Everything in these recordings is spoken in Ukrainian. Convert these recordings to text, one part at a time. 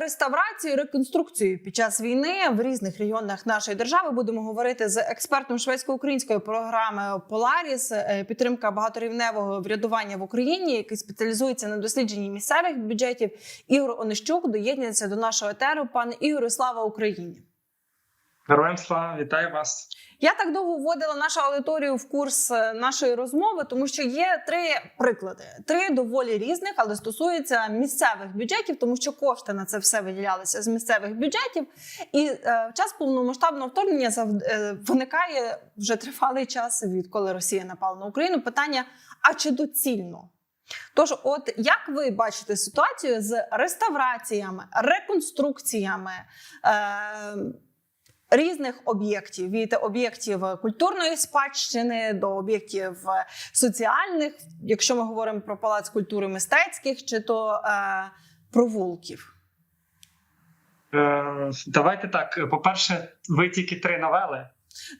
реставрацію, реконструкцію під час війни в різних регіонах нашої держави будемо говорити з експертом шведсько-української програми Polaris е, підтримка багаторівневого врядування в Україні, який спеціалізується на дослідженні місцевих бюджетів. Ігор Онищук доєднується до нашого етеру. Пане Ігорю, слава Україні! Героям слава, вітаю вас. Я так довго вводила нашу аудиторію в курс е, нашої розмови, тому що є три приклади: три доволі різних, але стосуються місцевих бюджетів, тому що кошти на це все виділялися з місцевих бюджетів. І е, час повномасштабного вторгнення зав- е, виникає вже тривалий час, відколи Росія напала на Україну. Питання: а чи доцільно? Тож, от як ви бачите ситуацію з реставраціями, реконструкціями? Е, різних об'єктів від об'єктів культурної спадщини до об'єктів соціальних, якщо ми говоримо про палац культури мистецьких, чи то е, провулків. Е, давайте так. По-перше, ви тільки три новели.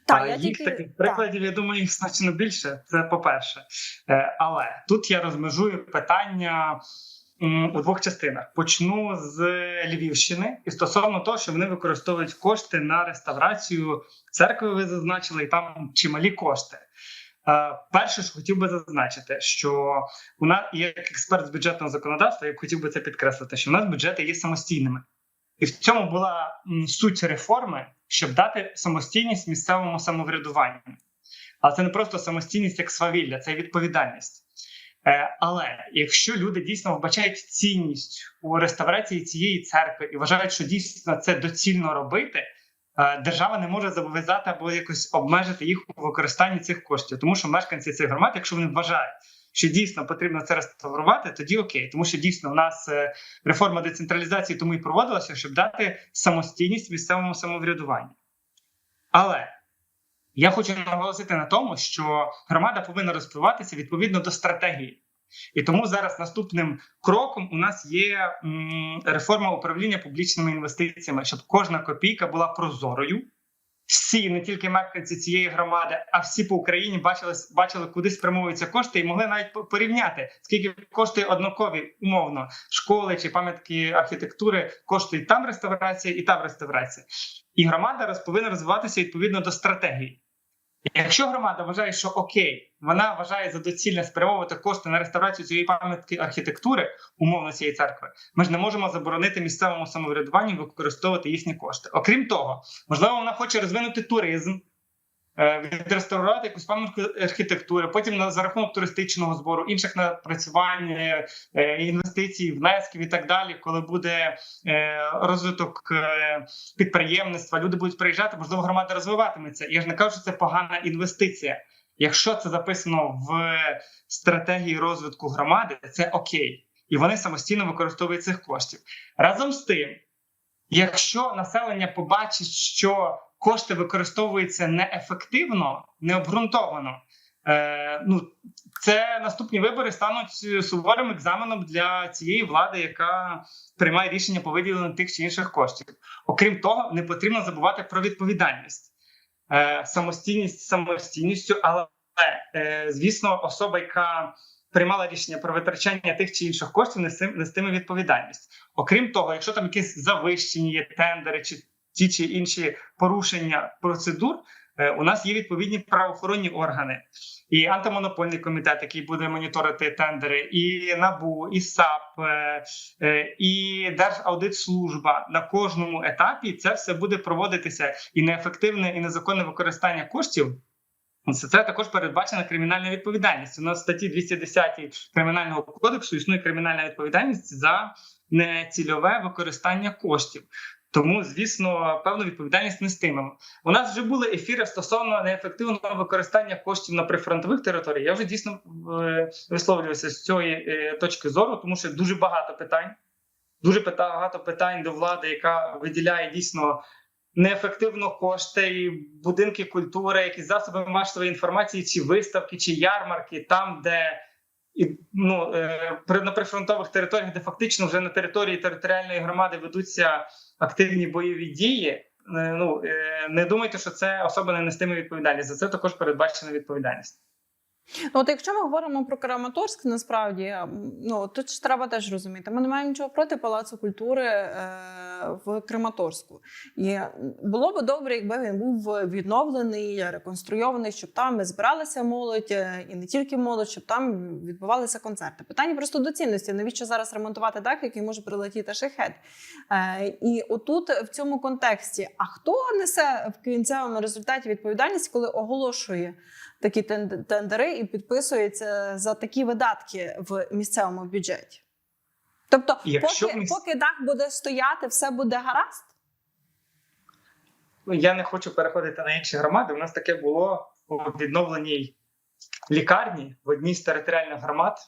Так, а я їх тільки таких прикладів, я думаю, їх значно більше. Це по-перше. Е, але тут я розмежую питання у двох частинах. Почну з Львівщини і стосовно того, що вони використовують кошти на реставрацію церкви. Ви зазначили, і там чималі кошти. Е, Перше, що хотів би зазначити, що у нас як експерт з бюджетного законодавства, я б хотів би це підкреслити, що у нас бюджети є самостійними, і в цьому була суть реформи, щоб дати самостійність місцевому самоврядуванню. Але це не просто самостійність як свавілля, це відповідальність. Е, але якщо люди дійсно вбачають цінність у реставрації цієї церкви і вважають, що дійсно це доцільно робити, е, держава не може зобов'язати або якось обмежити їх у використанні цих коштів, тому що мешканці цих громад, якщо вони вважають, що дійсно потрібно це реставрувати, тоді окей, тому що дійсно в нас е, реформа децентралізації тому і проводилася, щоб дати самостійність місцевому самоврядуванню. Але я хочу наголосити на тому, що громада повинна розвиватися відповідно до стратегії. І тому зараз наступним кроком у нас є реформа управління публічними інвестиціями, щоб кожна копійка була прозорою. Всі, не тільки мешканці цієї громади, а всі по Україні бачили, бачили, куди спрямовуються кошти, і могли навіть порівняти, скільки коштує однакові умовно школи чи пам'ятки архітектури коштують там реставрація і там реставрація. І громада повинна розвиватися відповідно до стратегії. Якщо громада вважає, що окей, вона вважає за доцільне спрямовувати кошти на реставрацію цієї пам'ятки архітектури, умовно цієї церкви, ми ж не можемо заборонити місцевому самоврядуванню використовувати їхні кошти. Окрім того, можливо, вона хоче розвинути туризм, відреставрувати якусь пам'ятку архітектури, потім за рахунок туристичного збору, інших напрацювань, е, е, інвестицій, внесків і так далі, коли буде е, розвиток е, підприємництва, люди будуть приїжджати, можливо, громада розвиватиметься. Я ж не кажу, що це погана інвестиція. Якщо це записано в стратегії розвитку громади, це окей, і вони самостійно використовують цих коштів. Разом з тим, якщо населення побачить, що кошти використовуються неефективно, необґрунтовано. Е, ну, це наступні вибори стануть суворим екзаменом для цієї влади, яка приймає рішення по виділенню тих чи інших коштів. Окрім того, не потрібно забувати про відповідальність, е, самостійність самостійністю, але е, звісно, особа, яка приймала рішення про витрачання тих чи інших коштів, нестиме відповідальність. Окрім того, якщо там якісь завищені є тендери чи ті чи інші порушення процедур, е, у нас є відповідні правоохоронні органи. І антимонопольний комітет, який буде моніторити тендери, і НАБУ, і САП, е, е, і Держаудитслужба на кожному етапі це все буде проводитися і неефективне і незаконне використання коштів. Це, також передбачена кримінальна відповідальність. У нас в статті 210 кримінального кодексу існує кримінальна відповідальність за нецільове використання коштів. Тому, звісно, певну відповідальність нестимемо. У нас вже були ефіри стосовно неефективного використання коштів на прифронтових територіях. Я вже дійсно е, висловлювався з цієї е, точки зору, тому що дуже багато питань, дуже багато питань до влади, яка виділяє дійсно неефективно кошти, будинки культури, якісь засоби масової інформації, чи виставки, чи ярмарки, там, де і ну е, на прифронтових територіях, де фактично вже на території територіальної громади ведуться активні бойові дії. е, Ну е, не думайте, що це особа не нестиме відповідальність. За це також передбачена відповідальність. Ну, от якщо ми говоримо про Краматорськ, насправді ну тут ж треба теж розуміти. Ми не маємо нічого проти палацу культури е, в Краматорську. І було б добре, якби він був відновлений, реконструйований, щоб там збиралася молодь, е, і не тільки молодь, щоб там відбувалися концерти. Питання просто до цінності. Навіщо зараз ремонтувати дах, який може прилетіти шахет? Е, і отут в цьому контексті: а хто несе в кінцевому результаті відповідальність, коли оголошує? Такі тендери і підписується за такі видатки в місцевому бюджеті. Тобто, Якщо поки, міс- поки дах буде стояти, все буде гаразд. Ну, Я не хочу переходити на інші громади. У нас таке було у відновленій лікарні в одній з територіальних громад,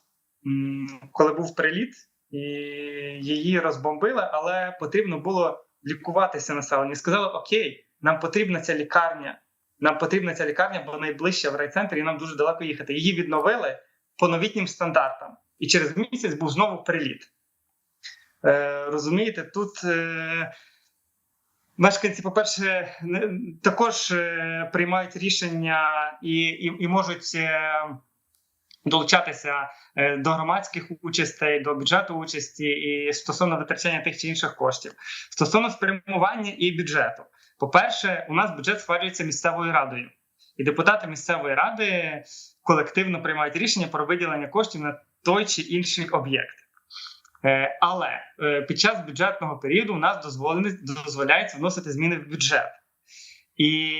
коли був приліт, і її розбомбили, але потрібно було лікуватися населенню. Сказали: Окей, нам потрібна ця лікарня. Нам потрібна ця лікарня, бо найближча в райцентрі, і нам дуже далеко їхати. Її відновили по новітнім стандартам. І через місяць був знову приліт. Е, розумієте, тут. Е, Мешканці, по-перше, також е, приймають рішення і, і, і можуть е, долучатися е, до громадських участей, до бюджету участі і стосовно витрачання тих чи інших коштів. Стосовно спрямування і бюджету, по-перше, у нас бюджет схвалюється місцевою радою, і депутати місцевої ради колективно приймають рішення про виділення коштів на той чи інший об'єкт. Е, Але е, під час бюджетного періоду у нас дозволяється вносити зміни в бюджет. І,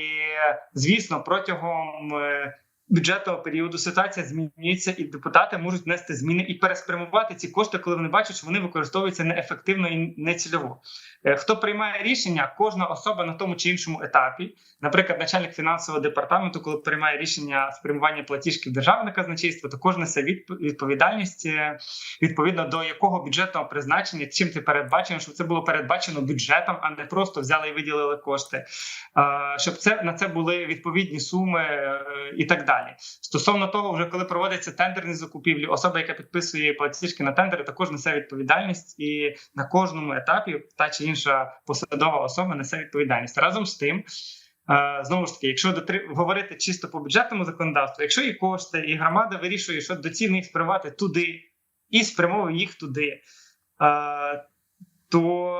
звісно, протягом е, бюджетного періоду ситуація змінюється, і депутати можуть внести зміни і переспрямувати ці кошти, коли вони бачать, що вони використовуються неефективно і нецільово. Е, Хто приймає рішення, кожна особа на тому чи іншому етапі, наприклад, начальник фінансового департаменту, коли приймає рішення спрямування платіжки в державне казначейство, також несе відп- відповідальність е, відповідно до якого бюджетного призначення, чим це передбачено, щоб це було передбачено бюджетом, а не просто взяли і виділили кошти, Е, щоб це на це були відповідні суми і так далі. Стосовно того, вже коли проводяться тендерні закупівлі, особа, яка підписує платіжки на тендери, також несе відповідальність, і на кожному етапі та чи інша посадова особа несе відповідальність. Разом з тим. Е, Знову ж таки, якщо дотри... говорити чисто по бюджетному законодавству, якщо є кошти, і громада вирішує, що доцільно їх спрямувати туди і спрямовує їх туди, е, то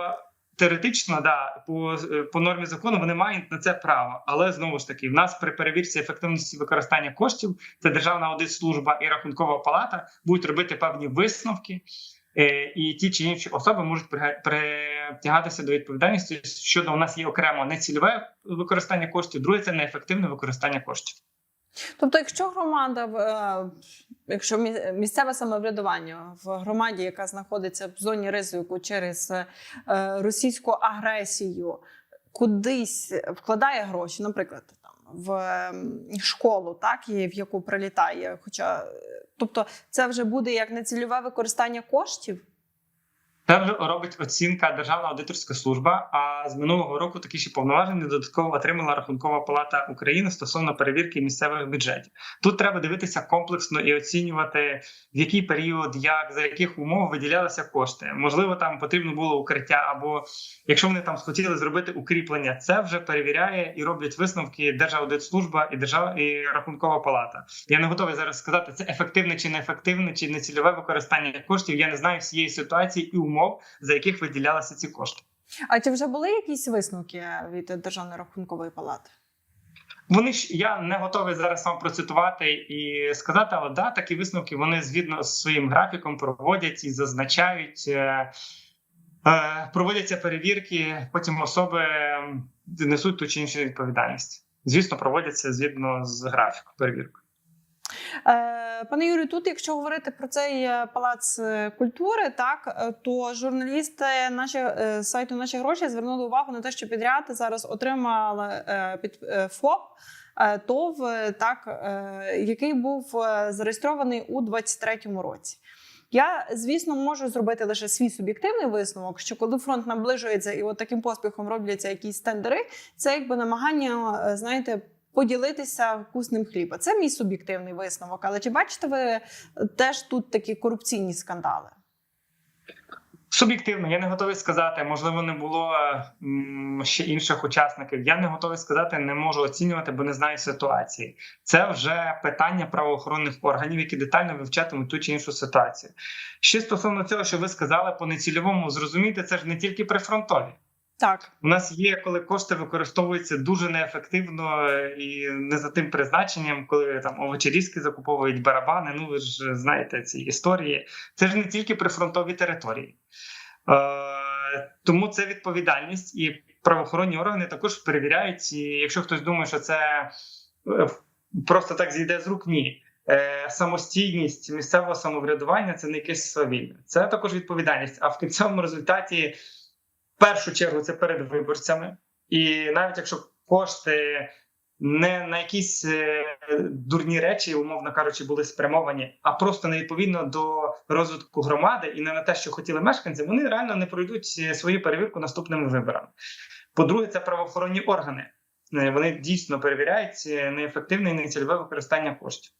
теоретично, да, по, по нормі закону вони мають на це право. Але знову ж таки, в нас при перевірці ефективності використання коштів це Державна аудитслужба і рахункова палата будуть робити певні висновки. Е, І ті чи інші особи можуть притягатися до відповідальності щодо у нас є окремо нецільове використання коштів, друге це неефективне використання коштів. Тобто, якщо громада, е, якщо місцеве самоврядування в громаді, яка знаходиться в зоні ризику через е, російську агресію, кудись вкладає гроші, наприклад, там в школу, так і в яку прилітає. Хоча, е, тобто, це вже буде як нецільове використання коштів. Це робить оцінка Державна аудиторська служба. А з минулого року такі ще повноваження додатково отримала Рахункова палата України стосовно перевірки місцевих бюджетів. Тут треба дивитися комплексно і оцінювати, в який період, як за яких умов виділялися кошти. Можливо, там потрібно було укриття, або якщо вони там схотіли зробити укріплення, це вже перевіряє і роблять висновки Держаудитслужба і Держав... і Рахункова палата. Я не готовий зараз сказати, це ефективне чи неефективне, чи нецільове використання коштів. Я не знаю всієї ситуації і умов, за яких виділялися ці кошти. А чи вже були якісь висновки від Державної рахункової палати? Вони ж я не готовий зараз вам процитувати і сказати, але да, такі висновки вони згідно з своїм графіком проводять і зазначають. Е, е, проводяться перевірки, потім особи несуть ту чи іншу відповідальність. Звісно, проводяться згідно з графіком перевірки. Е, Пане Юрію, тут, якщо говорити про цей е, палац е, культури, так то журналісти наші сайту наші гроші звернули увагу на те, що підряд зараз отримали під ФОП. ТОВ, так, який був зареєстрований у 23-му році. Я, звісно, можу зробити лише свій суб'єктивний висновок, що коли фронт наближується і от таким поспіхом робляться якісь тендери, це якби намагання, знаєте, поділитися вкусним хлібом. Це мій суб'єктивний висновок. Але чи бачите ви теж тут такі корупційні скандали? Суб'єктивно, я не готовий сказати. Можливо, не було ще інших учасників. Я не готовий сказати, не можу оцінювати, бо не знаю ситуації. Це вже питання правоохоронних органів, які детально вивчатимуть ту чи іншу ситуацію. Ще стосовно цього, що ви сказали по нецільовому, зрозуміти, це ж не тільки прифронтові. Так. У нас є, коли кошти використовуються дуже неефективно е, і не за тим призначенням, коли там овочерізки закуповують барабани. Ну ви ж знаєте ці історії. Це ж не тільки прифронтові території. Е, тому це відповідальність, і правоохоронні органи також перевіряють. І якщо хтось думає, що це е, просто так зійде з рук, ні. Е, самостійність місцевого самоврядування це не якесь свавілля. Це також відповідальність. А в кінцевому результаті першу чергу це перед виборцями, і навіть якщо кошти не на якісь е, дурні речі, умовно кажучи, були спрямовані, а просто не відповідно до розвитку громади і не на те, що хотіли мешканці, вони реально не пройдуть е, свою перевірку наступними виборами. По-друге, це правоохоронні органи. Е, Вони дійсно перевіряють неефективне і нецільове використання коштів.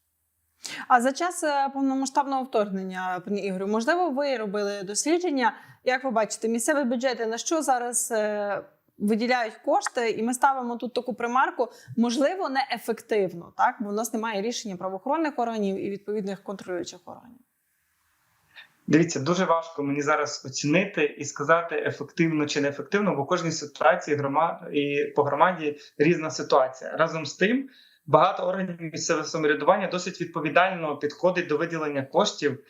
А за час е, повномасштабного вторгнення, пані Ігорю, можливо, ви робили дослідження. Як ви бачите, місцеві бюджети на що зараз е, виділяють кошти, і ми ставимо тут таку примарку, можливо, неефективно, так бо в нас немає рішення правоохоронних органів і відповідних контролюючих органів. Дивіться, дуже важко мені зараз оцінити і сказати ефективно чи неефективно, бо в кожній ситуації громад і по громаді різна ситуація. Разом з тим, багато органів місцевого самоврядування досить відповідально підходить до виділення коштів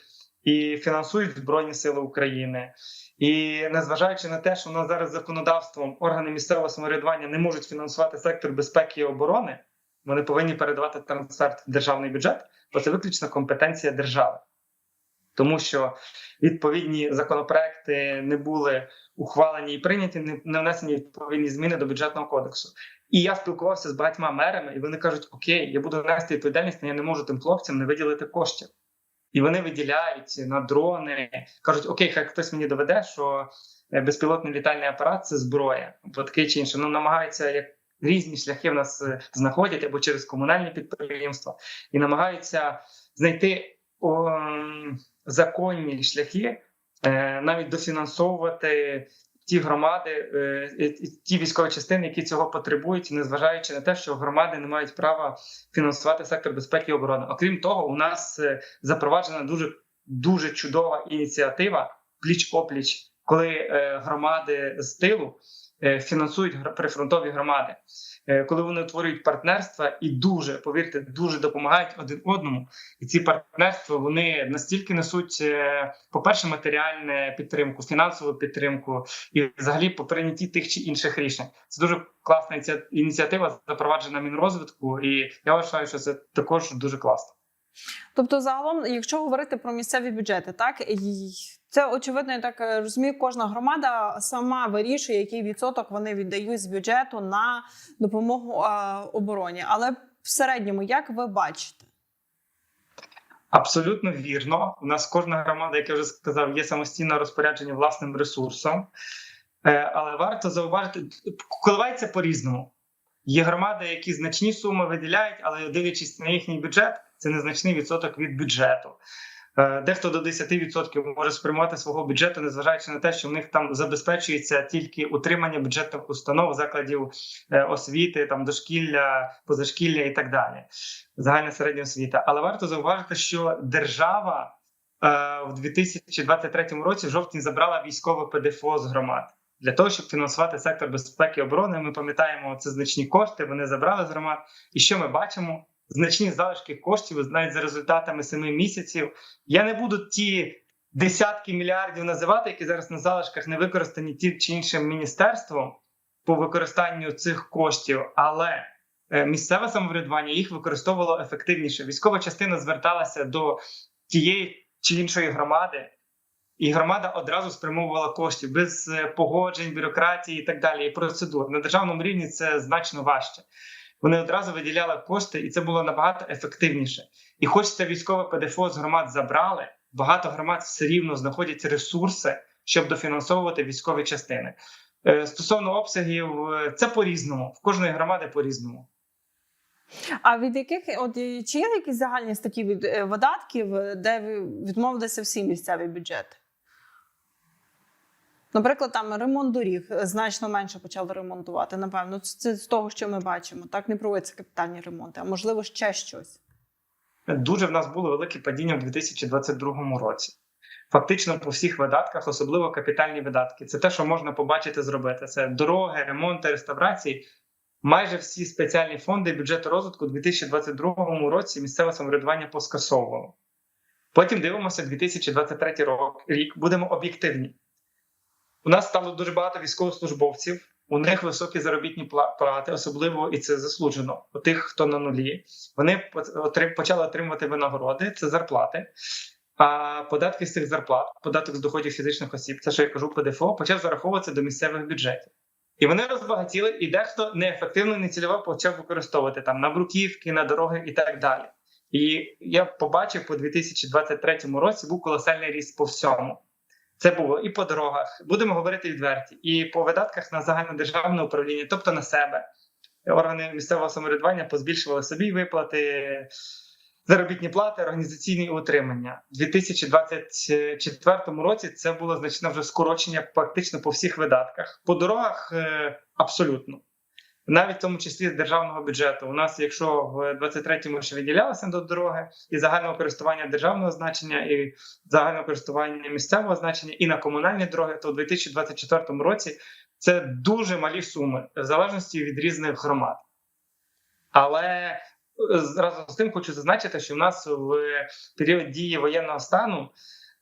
і фінансують Збройні Сили України. І незважаючи на те, що у нас зараз законодавством органи місцевого самоврядування не можуть фінансувати сектор безпеки і оборони, вони повинні передавати трансферт в державний бюджет, бо це виключна компетенція держави тому що відповідні законопроекти не були ухвалені і прийняті, не внесені відповідні зміни до бюджетного кодексу. І я спілкувався з багатьма мерами, і вони кажуть: Окей, я буду нести відповідальність, але я не можу тим хлопцям не виділити коштів. І вони виділяють на дрони, кажуть: Окей, хай хтось мені доведе, що е, безпілотний літальний апарат це зброя, бо таке чи інше. Ну намагаються як. Різні шляхи в нас е, знаходять або через комунальні підприємства і намагаються знайти о, законні шляхи, е, навіть дофінансовувати ті громади, е, і ті військові частини, які цього потребують, незважаючи на те, що громади не мають права фінансувати сектор безпеки і оборони. Окрім того, у нас е, запроваджена дуже дуже чудова ініціатива пліч опліч, коли е, громади з тилу е, фінансують гра- прифронтові громади. Е, Коли вони утворюють партнерства і дуже повірте, дуже допомагають один одному, і ці партнерства вони настільки несуть, е, по-перше, матеріальну підтримку, фінансову підтримку і взагалі по прийнятті тих чи інших рішень. Це дуже класна ініціатива, запроваджена мінрозвитку, і я вважаю, що це також дуже класно. Тобто, загалом, якщо говорити про місцеві бюджети, так і це очевидно, я так е, розумію, кожна громада сама вирішує, який відсоток вони віддають з бюджету на допомогу обороні. Але в середньому, як ви бачите? Абсолютно вірно. У нас кожна громада, як я вже сказав, є самостійне розпорядження власним ресурсом, Е, але варто зауважити, коливається по-різному. Є громади, які значні суми виділяють, але дивлячись на їхній бюджет, це незначний відсоток від бюджету. Е, Дехто до 10% може спрямувати свого бюджету, незважаючи на те, що в них там забезпечується тільки утримання бюджетних установ, закладів е, освіти, там дошкілля, позашкілля і так далі. Загальна середня освіта. Але варто зауважити, що держава е, в 2023 році в жовтні забрала військове ПДФО з громад. Для того щоб фінансувати сектор безпеки і оборони, ми пам'ятаємо це значні кошти. Вони забрали з громад. І що ми бачимо? Значні залишки коштів навіть за результатами семи місяців. Я не буду ті десятки мільярдів називати, які зараз на залишках не використані тим чи іншим міністерством по використанню цих коштів, але е, місцеве самоврядування їх використовувало ефективніше. Військова частина зверталася до тієї чи іншої громади. І громада одразу спрямовувала коштів без е, погоджень, бюрократії і так далі, і процедур. На державному рівні це значно важче. Вони одразу виділяли кошти, і це було набагато ефективніше. І хоч це військове ПДФО з громад забрали, багато громад все рівно знаходять ресурси, щоб дофінансовувати військові частини. Е, Стосовно обсягів, е, це по-різному. В кожної громади по-різному. А від яких от е, чи є якісь загальні статті від видатків, де ви- відмовилися всі місцеві бюджети? Наприклад, там ремонт доріг е, значно менше почали ремонтувати. Напевно, це з того, що ми бачимо. Так не проводяться капітальні ремонти, а можливо ще щось. Дуже в нас було велике падіння в 2022 році. Фактично по всіх видатках, особливо капітальні видатки. Це те, що можна побачити, зробити. Це дороги, ремонти, реставрації. Майже всі спеціальні фонди бюджету розвитку у 2022 році місцеве самоврядування поскасовувало. Потім дивимося 2023 рік. Будемо об'єктивні. У нас стало дуже багато військовослужбовців. У них високі заробітні плати, особливо і це заслужено. У тих, хто на нулі, вони почали отримувати винагороди, це зарплати. А податки з цих зарплат, податок з доходів фізичних осіб, це що я кажу ПДФО, почав зараховуватися до місцевих бюджетів. І вони розбагатіли, і дехто неефективно, нецільово почав використовувати там на бруківки, на дороги і так далі. І я побачив по 2023 році був колосальний ріст по всьому. Це було і по дорогах, будемо говорити відверті, і по видатках на загальнодержавне управління, тобто на себе. Органи місцевого самоврядування позбільшували собі виплати, заробітні плати, організаційні утримання. У 2024 році це було значне вже скорочення практично по всіх видатках. По дорогах е, абсолютно. Навіть в тому числі з державного бюджету. У нас, якщо в 23-му ще виділялося до дороги і загального користування державного значення, і загального користування місцевого значення, і на комунальні дороги, то у 2024 році це дуже малі суми, в залежності від різних громад. Але е, разом з тим хочу зазначити, що в нас в період дії воєнного стану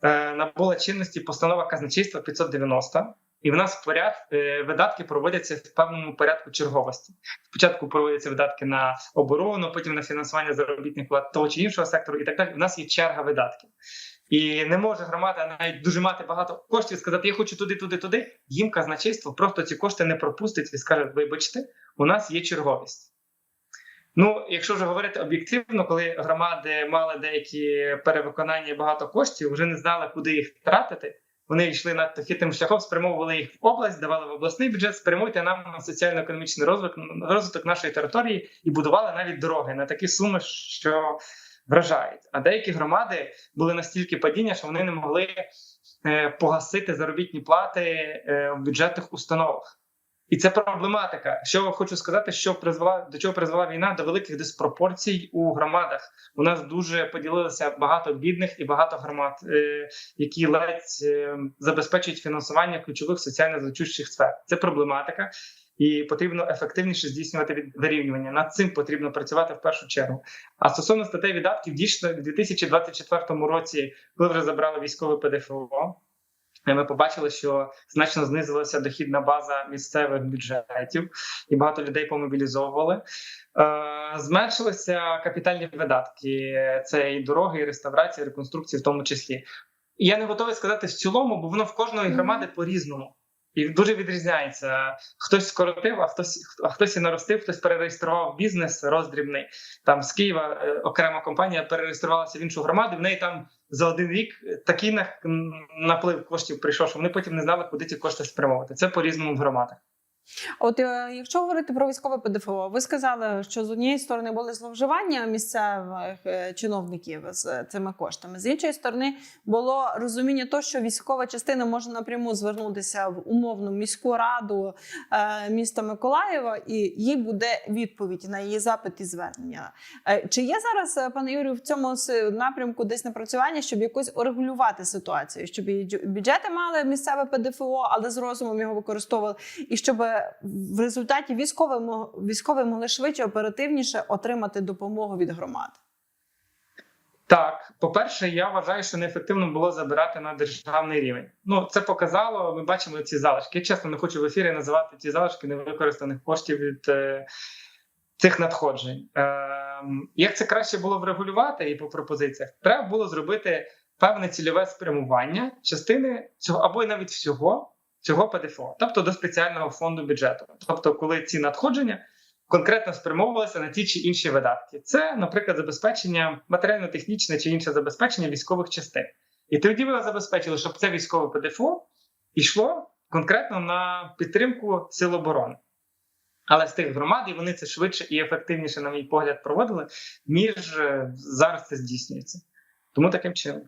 е, набула чинності постанова казначейства 590, і в нас поряд е, видатки проводяться в певному порядку черговості. Спочатку проводяться видатки на оборону, потім на фінансування заробітних плат того чи іншого сектору, і так далі. У нас є черга видатків. І не може громада навіть дуже мати багато коштів сказати, я хочу туди, туди, туди. Їм казначейство просто ці кошти не пропустить і скаже: вибачте, у нас є черговість. Ну, якщо вже говорити об'єктивно, коли громади мали деякі перевиконання і багато коштів, вже не знали, куди їх тратити. Вони йшли надто хитрим шляхом, спрямовували їх в область, давали в обласний бюджет, спрямуйте нам на соціально-економічний розвиток, розвиток нашої території і будували навіть дороги на такі суми, що вражають. А деякі громади були настільки падіння, що вони не могли е, погасити заробітні плати е, в бюджетних установах. І це проблематика. Що хочу сказати, що призвела до чого призвела війна до великих диспропорцій у громадах. У нас дуже поділилося багато бідних і багато громад, е, які ледь е, забезпечують фінансування ключових соціально значущих сфер. Це проблематика, і потрібно ефективніше здійснювати від- вирівнювання. Над цим потрібно працювати в першу чергу. А стосовно статей видатків, дійсно, в 2024 році, коли вже забрали військове ПДФО. Ми побачили, що значно знизилася дохідна база місцевих бюджетів, і багато людей помобілізовували. Е, зменшилися капітальні видатки: це і дороги, і реставрація, і реконструкції, в тому числі. І я не готовий сказати в цілому, бо воно в кожної громади по-різному. І дуже відрізняється. Хтось скоротив, а хтось а хтось і наростив, хтось перереєстрував бізнес роздрібний. Там з Києва е, окрема компанія перереєструвалася в іншу громаду. В неї там за один рік такий наплив коштів прийшов, що вони потім не знали, куди ті кошти спрямовувати. Це по різному в громадах. От е, якщо говорити про військове ПДФО, ви сказали, що з однієї сторони були зловживання місцевих е, чиновників з цими коштами. З іншої сторони, було розуміння того, що військова частина може напряму звернутися в умовну міську раду е, міста Миколаєва, і їй буде відповідь на її запит і звернення. Чи є зараз, пане Юрію, в цьому напрямку десь напрацювання, щоб якось урегулювати ситуацію, щоб бюджети мали місцеве ПДФО, але з розумом його використовували, і щоб в результаті військові, мо- військові могли швидше, оперативніше отримати допомогу від громад. Так, по-перше, я вважаю, що неефективно було забирати на державний рівень. Ну, це показало. Ми бачимо ці залишки. Я чесно не хочу в ефірі називати ці залишки невикористаних коштів від е, цих надходжень. Е, як це краще було врегулювати і по пропозиціях? Треба було зробити певне цільове спрямування частини цього або й навіть всього цього ПДФО, тобто до спеціального фонду бюджету. Тобто, коли ці надходження конкретно спрямовувалися на ті чи інші видатки. Це, наприклад, забезпечення матеріально-технічне чи інше забезпечення військових частин. І тоді ви забезпечили, щоб це військове ПДФО йшло конкретно на підтримку сил оборони. Але з тих громад і вони це швидше і ефективніше, на мій погляд, проводили, ніж е, зараз це здійснюється. Тому таким чином.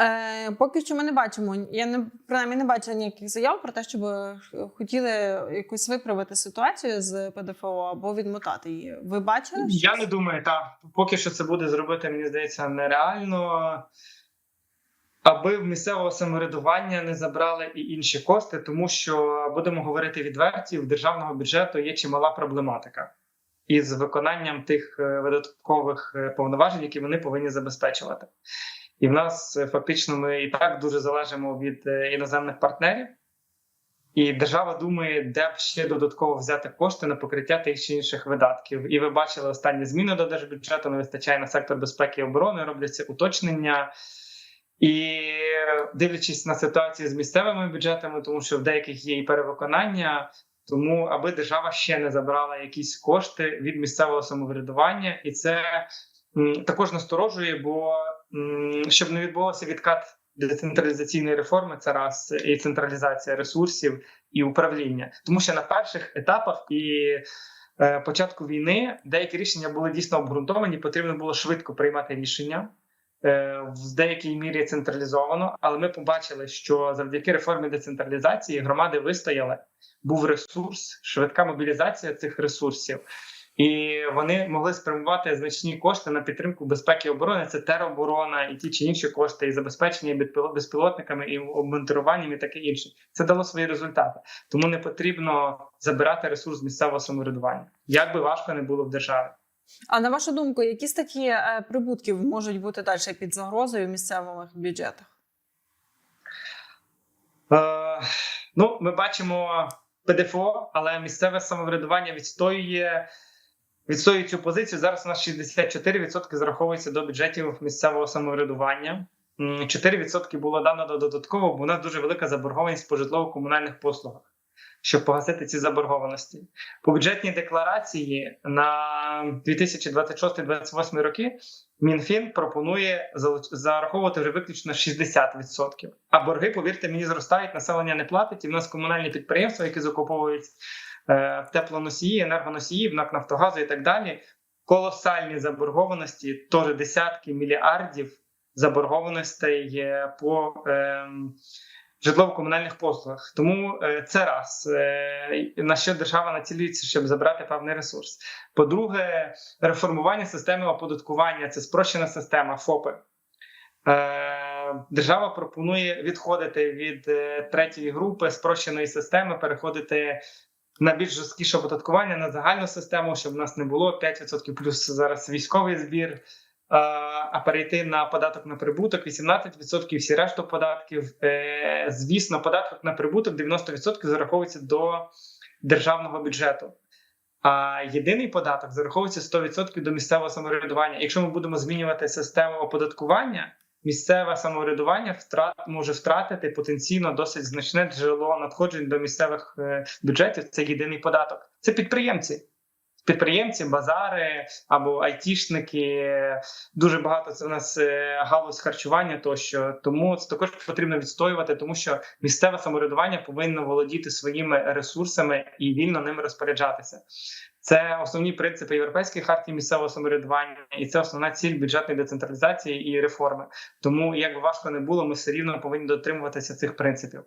Е, поки що ми не бачимо. Я не принаймні не бачила ніяких заяв про те, щоб е, хотіли якось виправити ситуацію з ПДФО або відмотати її. Ви бачили? Я щось? не думаю, так. Поки що це буде зробити, мені здається, нереально. Аби в місцевого самоврядування не забрали і інші кошти, тому що будемо говорити відверті, в державного бюджету є чимала проблематика із виконанням тих е, видаткових е, повноважень, які вони повинні забезпечувати. І в нас е, фактично ми і так дуже залежимо від е, іноземних партнерів. І держава думає, де б ще додатково взяти кошти на покриття тих чи інших видатків. І ви бачили останні зміни до держбюджету. Не вистачає на сектор безпеки і оборони, робляться уточнення. І дивлячись на ситуацію з місцевими бюджетами, тому що в деяких є і перевиконання. Тому аби держава ще не забрала якісь кошти від місцевого самоврядування, і це також насторожує, бо щоб не відбувався відкат децентралізаційної реформи, це раз і централізація ресурсів і управління, тому що на перших етапах і е, початку війни деякі рішення були дійсно обґрунтовані. Потрібно було швидко приймати рішення. е, В деякій мірі централізовано, але ми побачили, що завдяки реформі децентралізації громади вистояли. Був ресурс, швидка мобілізація цих ресурсів, і вони могли спрямувати значні кошти на підтримку безпеки і оборони. Це тероборона і ті чи інші кошти, і забезпечення безпіло- безпілотниками, і обмонтуванням, і таке інше. Це дало свої результати. Тому не потрібно забирати ресурс місцевого самоврядування, як би важко не було в державі. А на вашу думку, які статті е, прибутків можуть бути далі під загрозою в місцевих бюджетах? Е, ну, ми бачимо ПДФО, але місцеве самоврядування відстоює. Відстоює цю позицію. Зараз у нас 64% зараховується до бюджетів місцевого самоврядування. М, 4% було дано додатково, бо у нас дуже велика заборгованість по житлово-комунальних послугах, щоб погасити ці заборгованості. По бюджетній декларації на 2026-2028 роки Мінфін пропонує зараховувати вже виключно 60%. А борги, повірте мені, зростають, населення не платить. І в нас комунальні підприємства, які закуповують теплоносії, енергоносії, в НАК Нафтогазу і так далі. Колосальні заборгованості, теж десятки мільярдів заборгованостей по ем, житлово-комунальних послугах. Тому е, це раз е, на що держава націлюється, щоб забрати певний ресурс. По-друге, реформування системи оподаткування це спрощена система ФОПи. Е, Держава пропонує відходити від е, третьої групи спрощеної системи, переходити на більш жорсткіше оподаткування на загальну систему, щоб в нас не було 5% плюс зараз військовий збір. А перейти на податок на прибуток 18%, всі решту податків. Е, Звісно, податок на прибуток 90% зараховується до державного бюджету. А єдиний податок зараховується 100% до місцевого самоврядування. Якщо ми будемо змінювати систему оподаткування, місцеве самоврядування втрат може втратити потенційно досить значне джерело надходжень до місцевих е, бюджетів. Це єдиний податок. Це підприємці. Підприємці, базари або айтішники. Дуже багато це у нас е, галузь харчування тощо. Тому це також потрібно відстоювати, тому що місцеве самоврядування повинно володіти своїми ресурсами і вільно ними розпоряджатися. Це основні принципи Європейської хартії місцевого самоврядування, і це основна ціль бюджетної децентралізації і реформи. Тому як важко не було, ми все рівно повинні дотримуватися цих принципів.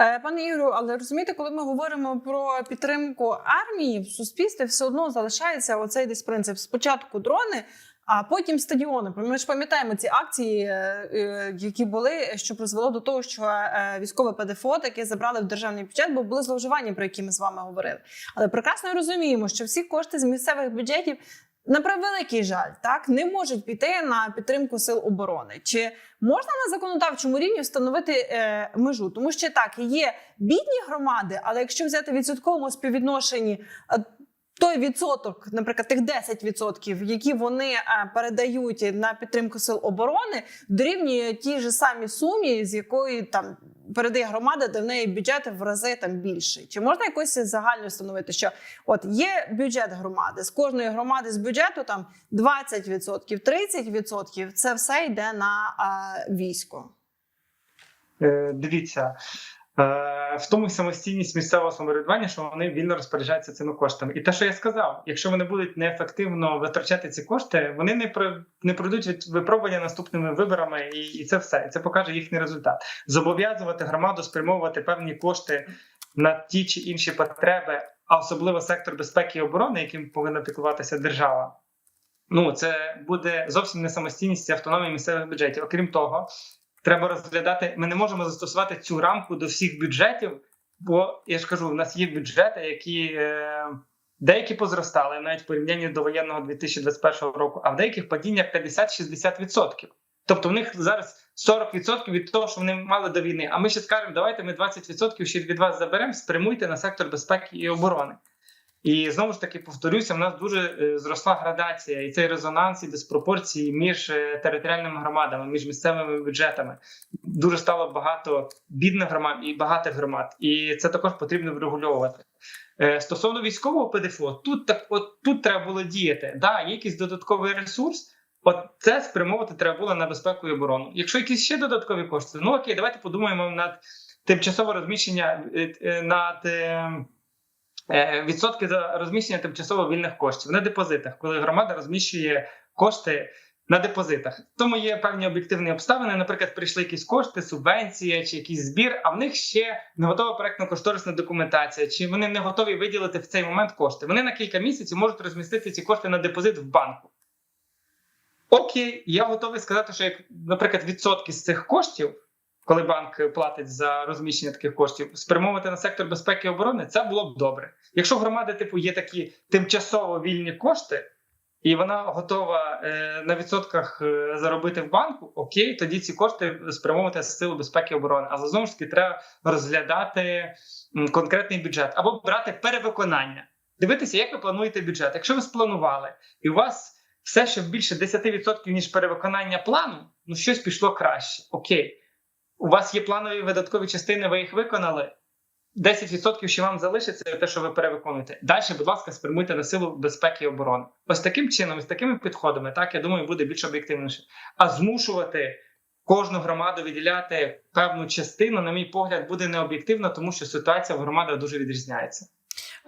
Е, Пане Ігорю, але розумієте, коли ми говоримо про підтримку армії в суспільстві, все одно залишається оцей десь принцип: спочатку дрони. А потім стадіони. Ми ж пам'ятаємо ці акції, е, е, які були, що призвело до того, що е, військове ПДФО таке забрали в державний бюджет, бо були зловживання, про які ми з вами говорили. Але прекрасно розуміємо, що всі кошти з місцевих бюджетів. На превеликий жаль, так не можуть піти на підтримку сил оборони. Чи можна на законодавчому рівні встановити е, межу? Тому що так є бідні громади, але якщо взяти відсотковому співвідношенні той відсоток, наприклад, тих 10%, які вони е, передають на підтримку сил оборони, дорівнює ті ж самі сумі, з якої там передає громада, де в неї бюджет в рази там більший. Чи можна якось загально встановити, що от є бюджет громади з кожної громади з бюджету там 20%, 30% – це все йде на е, військо. Е, Дивіться, В тому самостійність місцевого самоврядування, що вони вільно розпоряджаються цими коштами. І те, що я сказав, якщо вони будуть неефективно витрачати ці кошти, вони не про не пройдуть від випробування наступними виборами, і, і це все. І це покаже їхній результат. Зобов'язувати громаду спрямовувати певні кошти на ті чи інші потреби, а особливо сектор безпеки і оборони, яким повинна піклуватися держава. Ну це буде зовсім не самостійність і місцевих бюджетів. Окрім того, треба розглядати. Ми не можемо застосувати цю рамку до всіх бюджетів, бо я ж кажу, в нас є бюджети, які е, деякі позростали навіть порівнянні до воєнного 2021 року, а в деяких падіння 50-60%. Тобто в них зараз 40% від того, що вони мали до війни. А ми ще скажемо, давайте ми 20% ще від вас заберемо, спрямуйте на сектор безпеки і оборони. І знову ж таки повторюся, в нас дуже е, зросла градація, і цей резонанс і диспропорції між е, територіальними громадами, між місцевими бюджетами. Дуже стало багато бідних громад і багатих громад, і це також потрібно врегульовувати. Е, Стосовно військового ПДФО, тут так от тут треба було діяти. Да, є якийсь додатковий ресурс. От це спрямовувати треба було на безпеку і оборону. Якщо якісь ще додаткові кошти, ну окей, давайте подумаємо над тимчасове розміщення над. Е, відсотки за розміщення тимчасово вільних коштів на депозитах, коли громада розміщує кошти на депозитах. Тому є певні об'єктивні обставини. Наприклад, прийшли якісь кошти, субвенція чи якийсь збір, а в них ще не готова проектно-кошторисна документація, чи вони не готові виділити в цей момент кошти. Вони на кілька місяців можуть розмістити ці кошти на депозит в банку. Окей, я готовий сказати, що як, наприклад, відсотки з цих коштів коли банк платить за розміщення таких коштів, спрямовувати на сектор безпеки і оборони, це було б добре. Якщо громади, типу, є такі тимчасово вільні кошти, і вона готова е, на відсотках е, заробити в банку, окей, тоді ці кошти спрямовувати з сили безпеки і оборони. Але знову ж таки, треба розглядати конкретний бюджет або брати перевиконання. Дивитися, як ви плануєте бюджет. Якщо ви спланували, і у вас все, що більше 10% ніж перевиконання плану, ну щось пішло краще. Окей у вас є планові видаткові частини, ви їх виконали. 10% ще вам залишиться те, що ви перевиконуєте. Далі, будь ласка, спрямуйте на силу безпеки і оборони. Ось таким чином, з такими підходами, так я думаю, буде більш об'єктивніше. А змушувати кожну громаду виділяти певну частину, на мій погляд, буде необ'єктивно, тому що ситуація в громадах дуже відрізняється.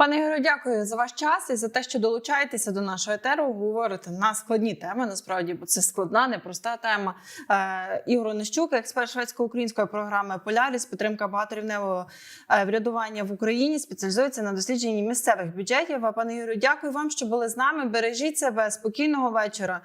Пане Ігорю, дякую за ваш час і за те, що долучаєтеся до нашого етеру. Говорите на складні теми. Насправді, бо це складна, непроста тема. Е, Ігор Онищук, експерт шведсько-української програми Поляріс, підтримка багаторівневого е, врядування в Україні, спеціалізується на дослідженні місцевих бюджетів. А пане Ігорю, дякую вам, що були з нами. Бережіть себе, спокійного вечора.